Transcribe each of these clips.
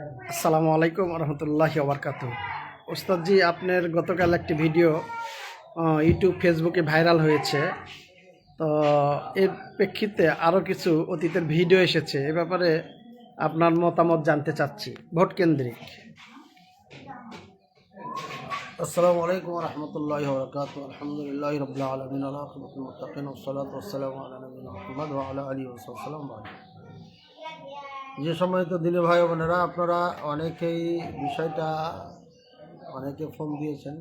আসসালামু আলাইকুম রহমতুল্লাহ আবরকাত ওস্তাদজি, আপনার গতকাল একটি ভিডিও ইউটিউব ফেসবুকে ভাইরাল হয়েছে। তো এর প্রেক্ষিতে আরও কিছু অতীতের ভিডিও এসেছে। এ ব্যাপারে আপনার মতামত জানতে চাচ্ছি। ভোট কেন্দ্রিক। আসসালামু আলাইকুম রহমতুল্লাহ বরকাত আলহামদুলিল্লাহ আলী ওসালাম যে সময় তো দিলে ভাই বোনেরা, আপনারা অনেকেই বিষয়টা, অনেকে ফোন দিয়েছেন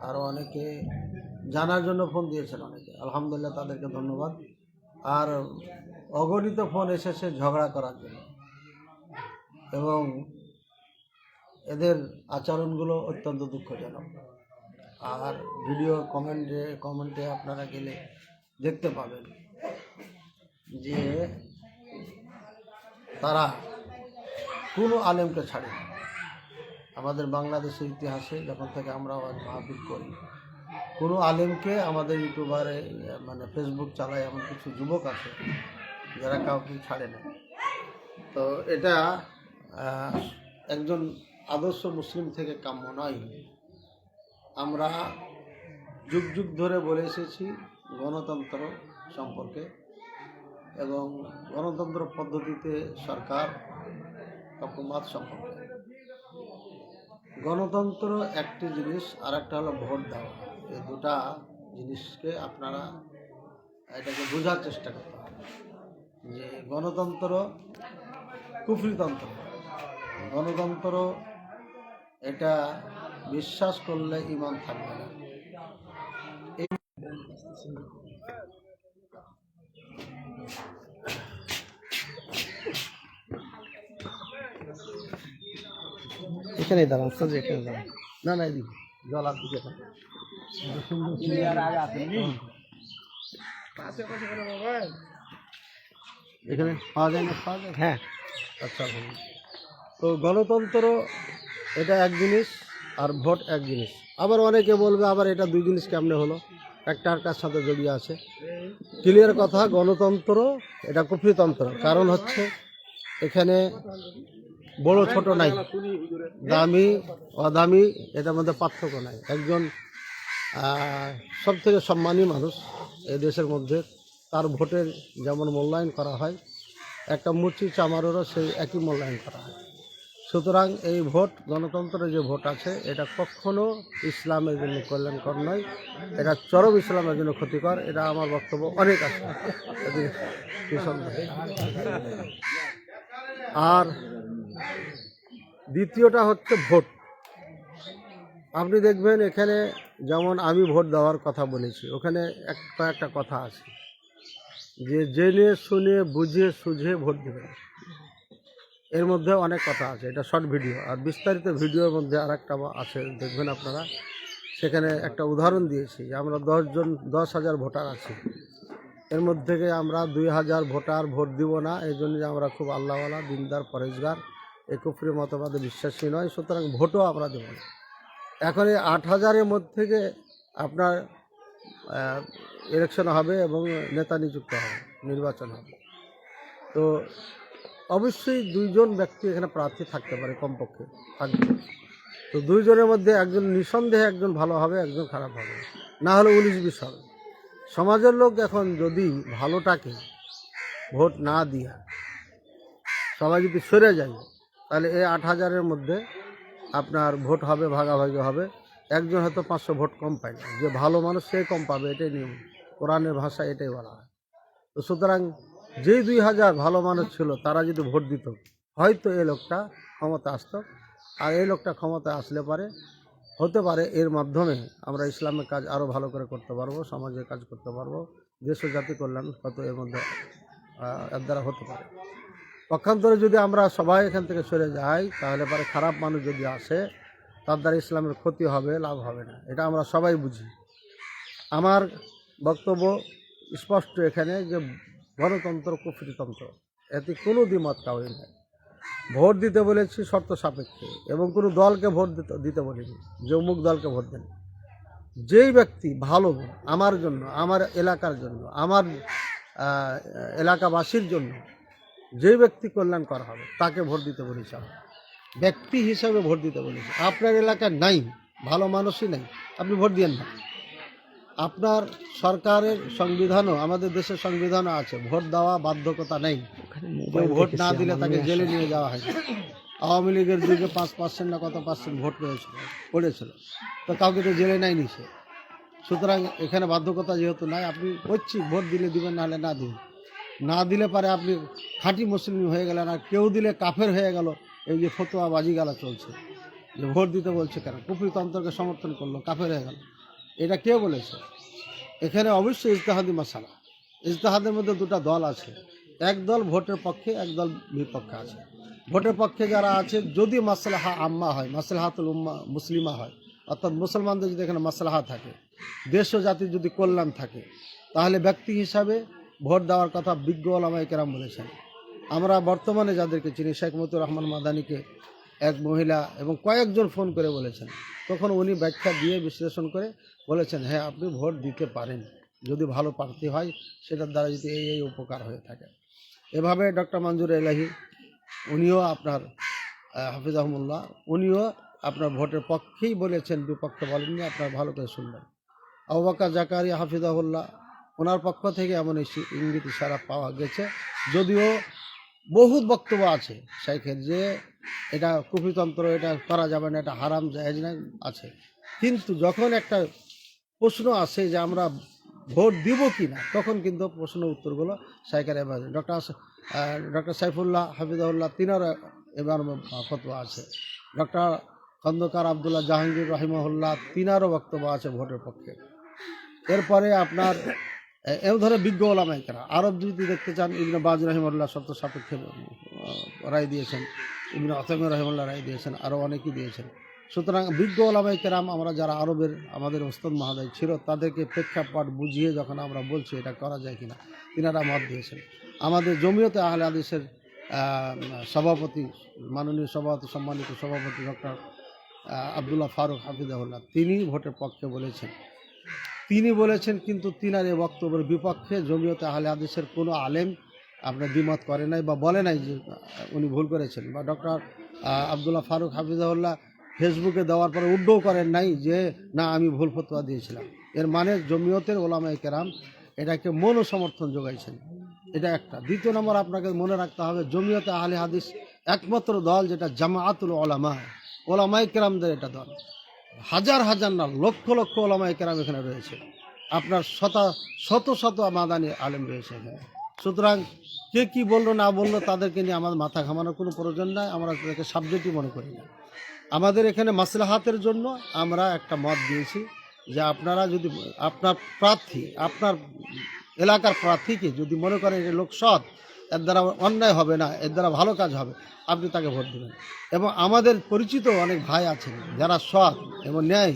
আর অনেকে জানার জন্য ফোন দিয়েছেন অনেকে। আলহামদুলিল্লাহ তাদেরকে ধন্যবাদ। আর অগণিত ফোন এসেছে ঝগড়া করার জন্য। এবং এদের আচরণগুলো অত্যন্ত দুঃখজনক। আর ভিডিও কমেন্টে কমেন্টে আপনারা গেলে দেখতে পাবেন যে তারা কোনো আলেমকে ছাড়ে। আমাদের বাংলাদেশের ইতিহাসে যখন থেকে আমরা মাহফিল করি, কোনো আলেমকে আমাদের ইউটিউবারে মানে ফেসবুক চালায় এমন কিছু যুবক আছে যারা কাউকে ছাড়ে না তো এটা একজন আদর্শ মুসলিম থেকে কাম্য নয় আমরা যুগ যুগ ধরে বলে এসেছি গণতন্ত্র সম্পর্কে এবং গণতন্ত্র পদ্ধতিতে সরকার হকুমাত সম্পর্কে গণতন্ত্র একটি জিনিস আর একটা হলো ভোট দেওয়া। এই দুটা জিনিসকে আপনারা এটাকে বোঝার চেষ্টা করতে যে গণতন্ত্র কুফরিতন্ত্র। গণতন্ত্র, এটা বিশ্বাস করলে ইমান থাকবে না। এখানেই দাঁড়ান ওস্তাদজি এখানে দাঁড়ান। না না এদিকে। জল আর দিকে এখানে পাওয়া যায় না পাওয়া যায় হ্যাঁ। আচ্ছা। তো গণতন্ত্র এটা এক জিনিস আর ভোট এক জিনিস। আবার অনেকে বলবে আবার এটা দুই জিনিস কেমনে হলো? একটা কার সাথে জড়িয়ে আছে। ক্লিয়ার কথা, গণতন্ত্র, এটা কুফরিতন্ত্র। কারণ হচ্ছে, এখানে বড় ছোট নাই। দামি, অদামি, এটার মধ্যে পার্থক্য নাই। একজন সব থেকে সম্মানী মানুষ এই দেশের মধ্যে, তার ভোটের যেমন মূল্যায়ন করা হয়, একটা মুচি চামারেরও সেই একই মূল্যায়ন করা হয়। সুতরাং এই ভোট, গণতন্ত্রের যে ভোট আছে, এটা কখনো ইসলামের জন্য কল্যাণকর নয়। এটা চরম ইসলামের জন্য ক্ষতিকর। এটা আমার বক্তব্য অনেক আছে। আর দ্বিতীয়টা হচ্ছে ভোট। আপনি দেখবেন এখানে যেমন আমি ভোট দেওয়ার কথা বলেছি, ওখানে এক কয়েকটা কথা আছে। যে জেনে শুনে বুঝে সুঝে ভোট দেবেন। এর মধ্যে অনেক কথা আছে, এটা শর্ট ভিডিও আর বিস্তারিত ভিডিওর মধ্যে আর একটা আছে, দেখবেন আপনারা। সেখানে একটা উদাহরণ দিয়েছি, আমরা দশজন দশ হাজার ভোটার আছি। এর মধ্যে থেকে আমরা দুই হাজার ভোটার ভোট দিব না, এই জন্য আমরা খুব আল্লাহওয়ালা, দিনদার, পরেশগার এই মতবাদে বিশ্বাসী নয়, সুতরাং ভোটও আমরা দেব না। এখন এই আট হাজারের মধ্যে থেকে আপনার ইলেকশন হবে এবং নেতা নিযুক্ত হবে, নির্বাচন হবে। তো অবশ্যই দুইজন ব্যক্তি এখানে প্রার্থী থাকতে পারে, কমপক্ষে থাকবে। তো দুইজনের মধ্যে একজন নিঃসন্দেহে একজন ভালো হবে, একজন খারাপ হবে। না হলে উনিশ বিশ হবে। সমাজের লোক এখন যদি ভালোটাকে ভোট না দিয়া সবাই যদি সরে যায়, তাহলে এই আট হাজারের মধ্যে আপনার ভোট হবে, ভাগাভাগি হবে। একজন হয়তো পাঁচশো ভোট কম পায় না। যে ভালো মানুষ সে কম পাবে, এটাই নিয়ম। কোরআনের ভাষা এটাই বলা হয়। তো সুতরাং যেই দুই হাজার ভালো মানুষ ছিল, তারা যদি ভোট দিত, হয়তো এই লোকটা ক্ষমতা আসতো। আর এই লোকটা ক্ষমতা আসলে পারে, হতে পারে এর মাধ্যমে আমরা ইসলামের কাজ আরও ভালো করে করতে পারব সমাজের কাজ করতে পারব, দেশ ও জাতি কল্যাণ হয়তো এর মধ্যে এর দ্বারা হতে পারে। পক্ষান্তরে যদি আমরা সবাই এখান থেকে সরে যাই, তাহলে পরে খারাপ মানুষ যদি আসে, তার দ্বারা ইসলামের ক্ষতি হবে, লাভ হবে না। এটা আমরা সবাই বুঝি। আমার বক্তব্য স্পষ্ট এখানে যে গণতন্ত্র, কুফরিতন্ত্র। এতে কোনো দ্বিমত কাউরি নাই। ভোট দিতে বলেছি শর্ত সাপেক্ষে এবং কোনো দলকে ভোট দিতে দিতে বলিনি যে অমুক দলকে ভোট দেন যেই ব্যক্তি ভালো, আমার জন্য, আমার এলাকার জন্য, আমার এলাকাবাসীর জন্য যেই ব্যক্তি কল্যাণ করা হবে, তাকে ভোট দিতে বলেছি ব্যক্তি হিসাবে ভোট দিতে বলেছে। আপনার এলাকায় নাই, ভালো মানুষই নাই, আপনি ভোট দিয়েন না। আপনার সরকারের সংবিধানও আমাদের দেশের সংবিধানও আছে। ভোট দেওয়া বাধ্যকতা নেই। কেউ ভোট না দিলে তাকে জেলে নিয়ে যাওয়া হয় আওয়ামী লীগের যুগে পাঁচ পার্সেন্ট না কত পার্সেন্ট ভোট পেয়েছিল পড়েছিল। তো কাউকে তো জেলে নেয়নি সে। সুতরাং এখানে বাধ্যকতা যেহেতু নাই আপনি করছি ভোট দিলে দিবেন নাহলে না দিন। না দিলে পারে আপনি খাঁটি মুসলিম হয়ে গেলেন আর কেউ দিলে কাফের হয়ে গেল এই যে ফতোয়া বাজি বাজিগালা চলছে। যে ভোট দিতে বলছে কেন? কুপিতন্ত্রকে সমর্থন করল কাফের হয়ে গেল। এটা কে বলেছে? এখানে অবশ্যই ইজতেহাদি মশালা ইজতেহাদের মধ্যে দুটো দল আছে। এক দল ভোটের পক্ষে, এক দল বিপক্ষে আছে। ভোটের পক্ষে যারা আছে, যদি মাসলাহা আম্মা হয়, মাসলাহাতুল উম্মা মুসলিমা হয়, অর্থাৎ মুসলমানদের যদি এখানে মাসলাহা থাকে, দেশ ও জাতির যদি কল্যাণ থাকে, তাহলে ব্যক্তি হিসাবে ভোট দেওয়ার কথা বিজ্ঞ ওলামাই কেরাম বলেছেন। আমরা বর্তমানে যাদেরকে চিনি, শেখ মতুর রহমান মাদানিকে এক মহিলা এবং কয়েকজন ফোন করে বলেছেন। তখন উনি ব্যাখ্যা দিয়ে বিশ্লেষণ করে বলেছেন হ্যাঁ আপনি ভোট দিতে পারেন। যদি ভালো প্রার্থী হয়, সেটার দ্বারা যদি এই এই উপকার হয়ে থাকে। এভাবে ডক্টর মঞ্জুর এলাহি, উনিও আপনার হাফিজ আহমুল্লাহ উনিও আপনার ভোটের পক্ষেই বলেছেন, বিপক্ষে বলেননি, আপনার ভালো করে শুনবেন। আবাকা জাকারি হাফিজাহুল্লাহ ওনার পক্ষ থেকে এমন ইঙ্গিত, ইশারা পাওয়া গেছে। যদিও বহুত বক্তব্য আছে শেখের যে এটা কুপিতন্ত্র, এটা করা যাবে না, এটা হারাম জায়েজ না আছে। কিন্তু যখন একটা প্রশ্ন আসে যে আমরা ভোট দিব কি না তখন কিন্তু প্রশ্ন উত্তরগুলো সাইকার এবার ডক্টর ডক্টর সাইফুল্লাহ হাফিজাহুল্লাহ তিনারও এবার ফতোয়া আছে। ডক্টর খন্দকার আবদুল্লাহ জাহাঙ্গীর রহিমহুল্লাহ তিনারও বক্তব্য আছে ভোটের পক্ষে। এরপরে আপনার, এ- ধরে বিজ্ঞ ওলামাইকেরা আরব যদি দেখতে চান, ইবনে বাজ রহিমুল্লাহ শর্ত সাপেক্ষে রায় দিয়েছেন। ইবনে অসম রহিমুল্লাহ রায় দিয়েছেন আরও অনেকেই দিয়েছেন। সুতরাং বিজ্ঞ ওলামাই কেরাম, আমরা যারা আরবের, আমাদের ওস্তাদ মহাদয় ছিল, তাদেরকে প্রেক্ষাপট বুঝিয়ে যখন আমরা বলছি এটা করা যায় কিনা, তিনারা মত দিয়েছেন। আমাদের জমিয়তে আহলে আদেশের সভাপতি, মাননীয় সভাপতি, সম্মানিত সভাপতি ডক্টর আবদুল্লাহ ফারুক হাফিজাহুল্লাহ, তিনি ভোটের পক্ষে বলেছেন। তিনি বলেছেন, কিন্তু তিনার এই বক্তব্যের বিপক্ষে জমিয়তে আহলে আদেশের কোনো আলেম আপনার দ্বিমত করে নাই বা বলে নাই যে উনি ভুল করেছেন। বা ডক্টর আবদুল্লাহ ফারুক হাফিজাহুল্লাহ ফেসবুকে দেওয়ার পরে উড্ডও করেন নাই যে, না, আমি ভুল ফতোয়া দিয়েছিলাম। এর মানে জমিয়তের ওলামাই কেরাম এটাকে মনো সমর্থন যোগাইছেন। এটা একটা। দ্বিতীয় নম্বর আপনাকে মনে রাখতে হবে, জমিয়তে আহলে হাদিস একমাত্র দল যেটা জামাআতুল ওলামা। ওলামাই কেরামদের এটা দল। হাজার হাজার না, লক্ষ লক্ষ ওলামাই কেরাম এখানে রয়েছে। আপনার শত শত শত মাদানি আলেম রয়েছে এখানে। সুতরাং কে কি বলল না বলল তাদেরকে নিয়ে আমাদের মাথা ঘামানোর কোনো প্রয়োজন নাই, আমরা তাদেরকে সাবজেক্টই মনে করি না। আমাদের এখানে মাসলাহাতের জন্য আমরা একটা মত দিয়েছি যে আপনারা যদি, আপনার প্রার্থী, আপনার এলাকার প্রার্থীকে যদি মনে করেন যে লোক সৎ, এর দ্বারা অন্যায় হবে না, এর দ্বারা ভালো কাজ হবে, আপনি তাকে ভোট দেবেন। এবং আমাদের পরিচিত অনেক ভাই আছেন যারা সৎ এবং ন্যায়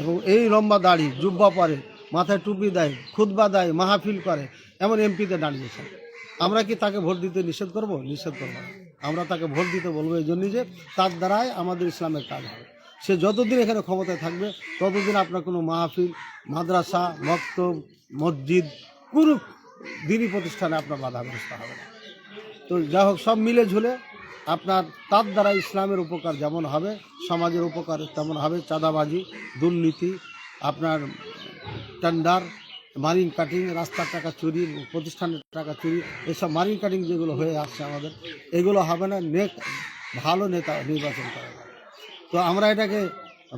এবং এই লম্বা দাড়ি, জুব্বা পরে, মাথায় টুপি দেয়, খুতবা দেয়, মাহফিল করে এমন এমপিতে দাঁড়িয়েছে আমরা কি তাকে ভোট দিতে নিষেধ করব? নিষেধ করব আমরা তাকে ভোট দিতে বলব এই জন্যই যে তার দ্বারাই আমাদের ইসলামের কাজ হবে। সে যতদিন এখানে ক্ষমতায় থাকবে, ততদিন আপনার কোনো মাহফিল, মাদ্রাসা, মক্তব, মসজিদ, কোনো দিনই প্রতিষ্ঠানে আপনার বাধাগ্রস্ত হবে না। তো যা হোক, সব মিলে ঝুলে আপনার তার দ্বারা ইসলামের উপকার যেমন হবে, সমাজের উপকার তেমন হবে। চাঁদাবাজি, দুর্নীতি, আপনার টেন্ডার মারিন কাটিং রাস্তার টাকা চুরি প্রতিষ্ঠানের টাকা চুরি এসব মারিন কাটিং যেগুলো হয়ে আসছে আমাদের এগুলো হবে না নেক ভালো নেতা নির্বাচন করা তো আমরা এটাকে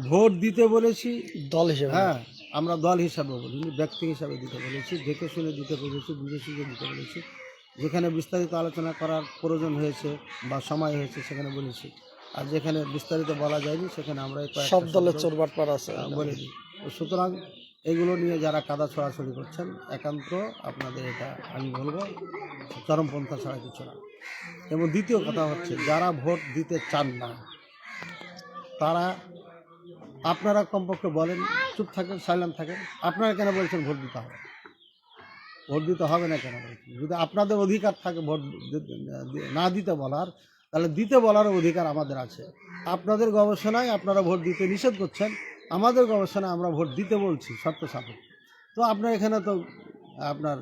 ভোট দিতে বলেছি দল হিসেবে। হ্যাঁ আমরা দল হিসাবে বলিনি ব্যক্তি হিসাবে দিতে বলেছি দেখে শুনে দিতে বলেছি বুঝে সুঝে দিতে বলেছি। যেখানে বিস্তারিত আলোচনা করার প্রয়োজন হয়েছে বা সময় হয়েছে সেখানে বলেছি। আর যেখানে বিস্তারিত বলা যায়নি সেখানে আমরা সব দলের শব্দ, চোরবাট পার আছে। বলে দিই। সুতরাং এগুলো নিয়ে যারা কাদা ছড়াছড়ি করছেন, একান্ত আপনাদের এটা আমি বলব চরমপন্থা ছাড়া কিছু না। এবং দ্বিতীয় কথা হচ্ছে, যারা ভোট দিতে চান না, তারা, আপনারা কমপক্ষে বলেন, চুপ থাকেন, সাইলেন্ট থাকেন, আপনারা কেন বলছেন ভোট দিতে হবে? ভোট দিতে হবে না কেন বলছেন? যদি আপনাদের অধিকার থাকে ভোট না দিতে বলার, তাহলে দিতে বলার অধিকার আমাদের আছে। আপনাদের গবেষণায় আপনারা ভোট দিতে নিষেধ করছেন আমাদের গবেষণায় আমরা ভোট দিতে বলছি শর্ত সাপেক্ষে। তো আপনার এখানে তো আপনার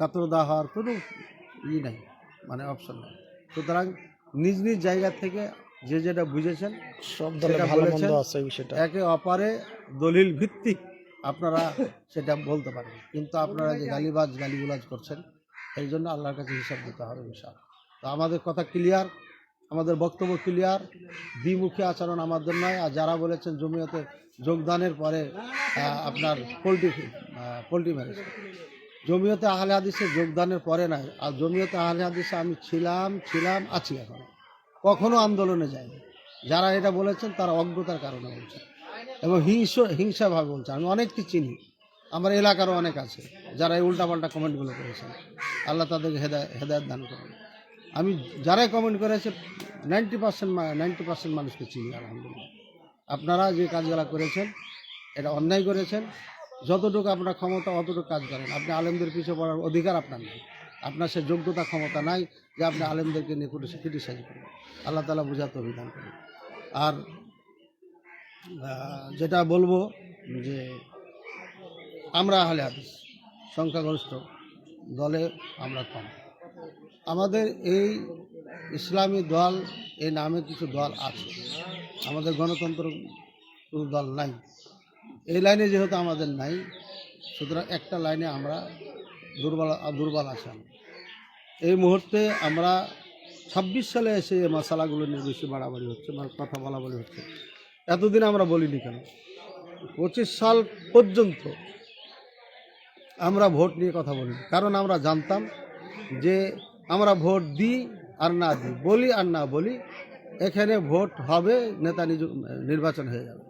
গাত্রদা হওয়ার কোনো ই নাই মানে অপশন নেই। সুতরাং নিজ নিজ জায়গা থেকে যে যেটা বুঝেছেন সব সেটা একে অপারে দলিল ভিত্তিক আপনারা সেটা বলতে পারেন কিন্তু আপনারা যে গালিবাজ গালিগুলাজ করছেন এই জন্য আল্লাহর কাছে হিসাব দিতে হবে বিশাল তো আমাদের কথা ক্লিয়ার আমাদের বক্তব্য ক্লিয়ার দ্বিমুখী আচরণ আমাদের নয়। আর যারা বলেছেন জমিয়তে যোগদানের পরে আপনার পোলট্রি পোলট্রি ম্যারেজ। জমিয়তে আহলে হাদিসে যোগদানের পরে নয় আর জমিয়তে আহলে হাদিসে আমি ছিলাম ছিলাম, আছি এখন। কখনো আন্দোলনে যাইনি। যারা এটা বলেছেন, তারা অজ্ঞতার কারণে বলছেন এবং হিংস, হিংসাভাবে বলছেন আমি অনেককে চিনি। আমার এলাকারও অনেক আছে, যারা এই উল্টাপাল্টা কমেন্টগুলো করেছেন। আল্লাহ তাদেরকে হেদায়, হেদায়ত দান করুন। আমি যারাই কমেন্ট করেছে, নাইনটি পার্সেন্ট নাইনটি পার্সেন্ট মানুষকে চিনি, আলহামদুলিল্লাহ। আপনারা যে কাজগুলা করেছেন, এটা অন্যায় করেছেন। যতটুকু আপনার ক্ষমতা, অতটুকু কাজ করেন। আপনি আলেমদের পিছিয়ে পড়ার অধিকার আপনার নেই। আপনার সে যোগ্যতা, ক্ষমতা নাই যে আপনি আলেমদেরকে নিয়ে ক্রিটিসাইজ করবেন। আল্লাহ তালা বোঝাতে অভিধান করেন। আর যেটা বলব যে আমরা আহলে হাদিস, সংখ্যাগরিষ্ঠ দলে আমরা কম। আমাদের এই ইসলামী দল, এই নামে কিছু দল আছে। আমাদের গণতন্ত্র কোনো দল নাই। এই লাইনে যেহেতু আমাদের নাই, সুতরাং একটা লাইনে আমরা দুর্বল দুর্বল আমরা। এই মুহূর্তে আমরা ছাব্বিশ সালে এসে এই মশালাগুলো নিয়ে বেশি বাড়াবাড়ি হচ্ছে কথা বলা বলি হচ্ছে। এতদিন আমরা বলিনি কেন? পঁচিশ সাল পর্যন্ত আমরা ভোট নিয়ে কথা বলি কারণ আমরা জানতাম যে আমরা ভোট দিই আর না দিই, বলি আর না বলি এখানে ভোট হবে, নেতা নির্বাচন হয়ে যাবে।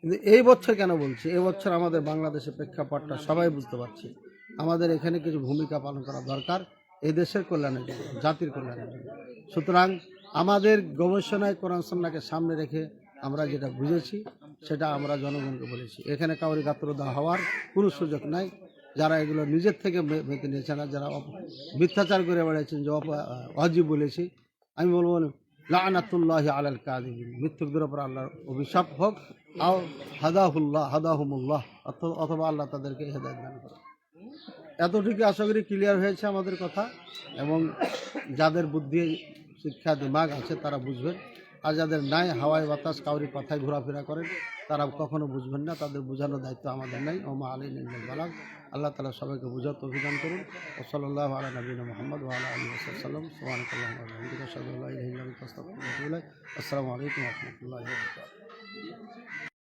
কিন্তু এই বছর কেন বলছি? এই বছর আমাদের বাংলাদেশের প্রেক্ষাপটটা সবাই বুঝতে পারছি। আমাদের এখানে কিছু ভূমিকা পালন করা দরকার, এই দেশের কল্যাণের জন্য জাতির কল্যাণের জন্য সুতরাং আমাদের গবেষণায় কোরআন সন্নাকে সামনে রেখে আমরা যেটা বুঝেছি, সেটা আমরা জনগণকে বলেছি। এখানে কাউরি গাত্রদা হওয়ার কোনো সুযোগ নাই। যারা এগুলো নিজের থেকে মেতে নিয়েছে না, যারা মিথ্যাচার করে বেড়াচ্ছেন যে অজীব বলেছি, আমি বলব লানাতুল্লাহ আলাল কাদিবিন মৃত্যুকদের ওপর আল্লাহর অভিশাপ হোক, আও হাদাহুল্লাহ, হাদাহুমুল্লাহ অথ- অথবা আল্লাহ তাদেরকে হেদায়ত দান করে এতটুকু আশা করি ক্লিয়ার হয়েছে আমাদের কথা, এবং যাদের বুদ্ধি, শিক্ষা দিমাগ আছে তারা বুঝবেন, আর যাদের নাই, হাওয়ায় বাতাস, কাউরি কথায় ঘোরাফেরা করেন, তারা কখনো বুঝবেন না, তাদের বোঝানোর দায়িত্ব আমাদের নাই। ওমা আলী নিল বালাম আল্লাহ তালা সবাইকে বুঝত অভিযান করুন। ও সাল্লাহ আলা নবীন মোহাম্মদ ওয়ালা আলী ওসাল্লাম সোহান আসসালামু আলাইকুম রহমতুল্লাহ